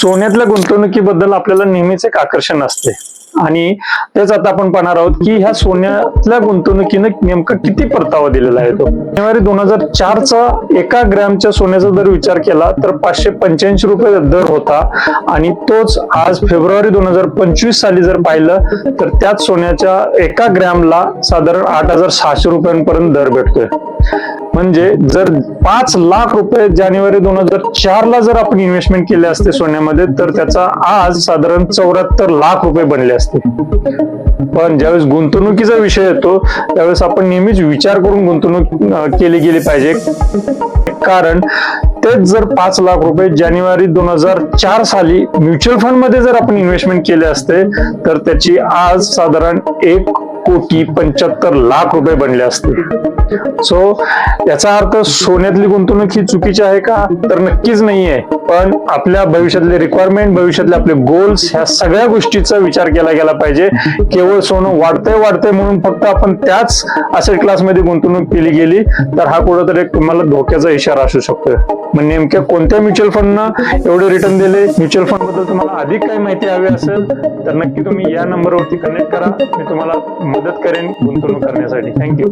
सोन्यातल्या गुंतवणुकीबद्दल आपल्याला नेहमीच एक आकर्षण असते. आणि तेच आता आपण पाहणार आहोत की ह्या सोन्यातल्या गुंतवणुकीने नेमका किती परतावा दिलेला आहे तो. जानेवारी दोन हजार चारचा एका ग्रॅमच्या सोन्याचा जर विचार केला तर पाचशे पंच्याऐंशी रुपये दर होता. आणि तोच आज फेब्रुवारी दोन हजार पंचवीस साली जर पाहिलं तर त्याच सोन्याच्या एका ग्रॅमला साधारण आठ हजार सहाशे रुपयांपर्यंत दर भेटतोय. म्हणजे जर पाच लाख रुपये जानेवारी दोन हजार चार ला जर आपण इन्व्हेस्टमेंट केले असते सोन्यामध्ये तर त्याचा आज साधारण चौऱ्याहत्तर लाख रुपये बनले असते. पण ज्यावेळेस गुंतवणुकीचा विषय येतो त्यावेळेस आपण नेहमीच विचार करून गुंतवणूक केली गेली पाहिजे. कारण तेच जर पाच लाख रुपये जानेवारी दोन हजार चार साली म्युच्युअल फंडमध्ये जर आपण इन्व्हेस्टमेंट केले असते तर त्याची आज साधारण एक कोटी पंच्याहत्तर लाख रुपये बनले असते सो याचा अर्थ सोन्यातली गुंतवणूक ही चुकीची आहे का? तर नक्कीच नाहीये. पण आपल्या भविष्यातले रिक्वायरमेंट भविष्यातले आपले गोल्स ह्या सगळ्या गोष्टीचा विचार केला गेला पाहिजे. केवळ सोनं वाढतंय वाढतंय म्हणून फक्त आपण त्याच असेट क्लासमध्ये गुंतवणूक केली गेली तर हा कुठंतरी तुम्हाला धोक्याचा इशारा असू शकतोय. मग नेमक्या कोणत्या म्युच्युअल फंडनं एवढं रिटर्न दिले म्युच्युअल फंडबद्दल तुम्हाला अधिक काही माहिती हवी असेल तर नक्की तुम्ही या नंबरवरती कनेक्ट करा. मी तुम्हाला मदत करेन गुंतवणूक करण्यासाठी. थँक्यू